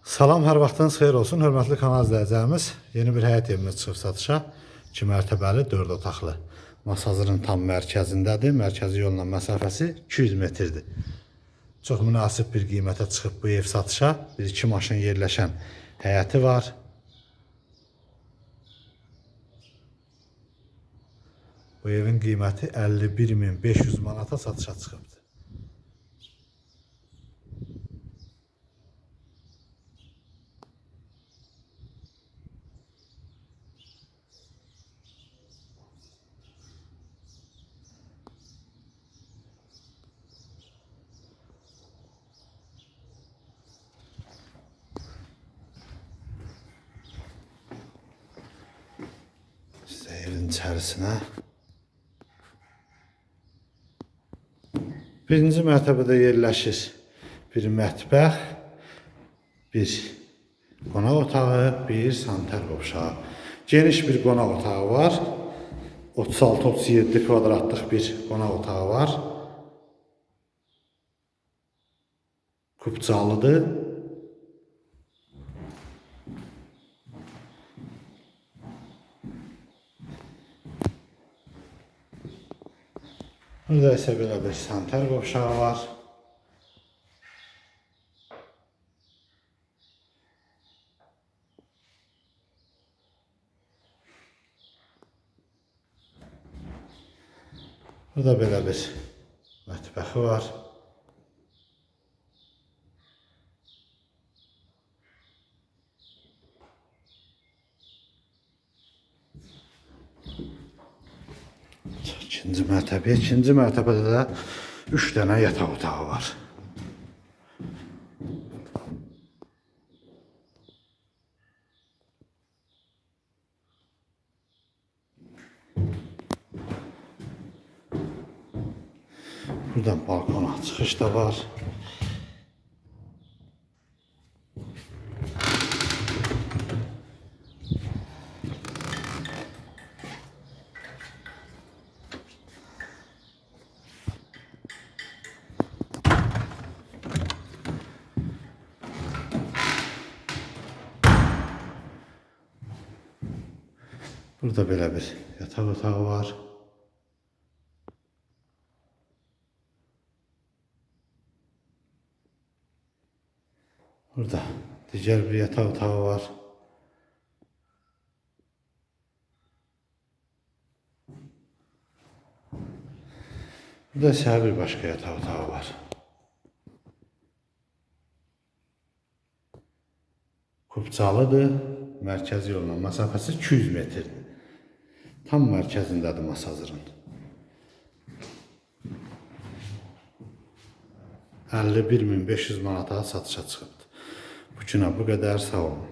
Salam, hər vaxtınız xeyir olsun. Hörmətli kanal izləyicilərimiz, yeni bir həyət evimiz çıxıb satışa. 2 mərtəbəli, 4 otaqlı. Masazırın tam mərkəzindədir. Mərkəzi yolla məsafəsi 200 metrdir. Çox münasib bir qiymətə çıxıb bu ev satışa. Bir iki maşın yerləşən həyəti var. Bu evin qiyməti 51500 manata satışa çıxıbdır. Evin içərisinə. Birinci mərtəbədə yerləşir bir mətbəx, bir qonaq otağı, bir sanitar qovşağı. Geniş bir qonaq otağı var. 36-37 kvadratlıq bir qonaq otağı var. Kupcalıdır. Burada isə belə bir sanitar qovşağı var. Burada belə bir mətbəxi var. İkinci mərtəbə, ikinci mərtəbədə də 3 dənə yataq otağı var. Buradan balkona çıxış da var. Burada belə bir yataq otağı var. Burada digər bir yataq otağı var. Burada isə bir başqa yataq otağı var. Kupcalıdır. Mərkəzi yolla məsafəsi 200 metrdir. Tam mərkəzindədir Masazırın. 51500 manata satışa çıxıbdı. Bu günə bu qədər sağ olun.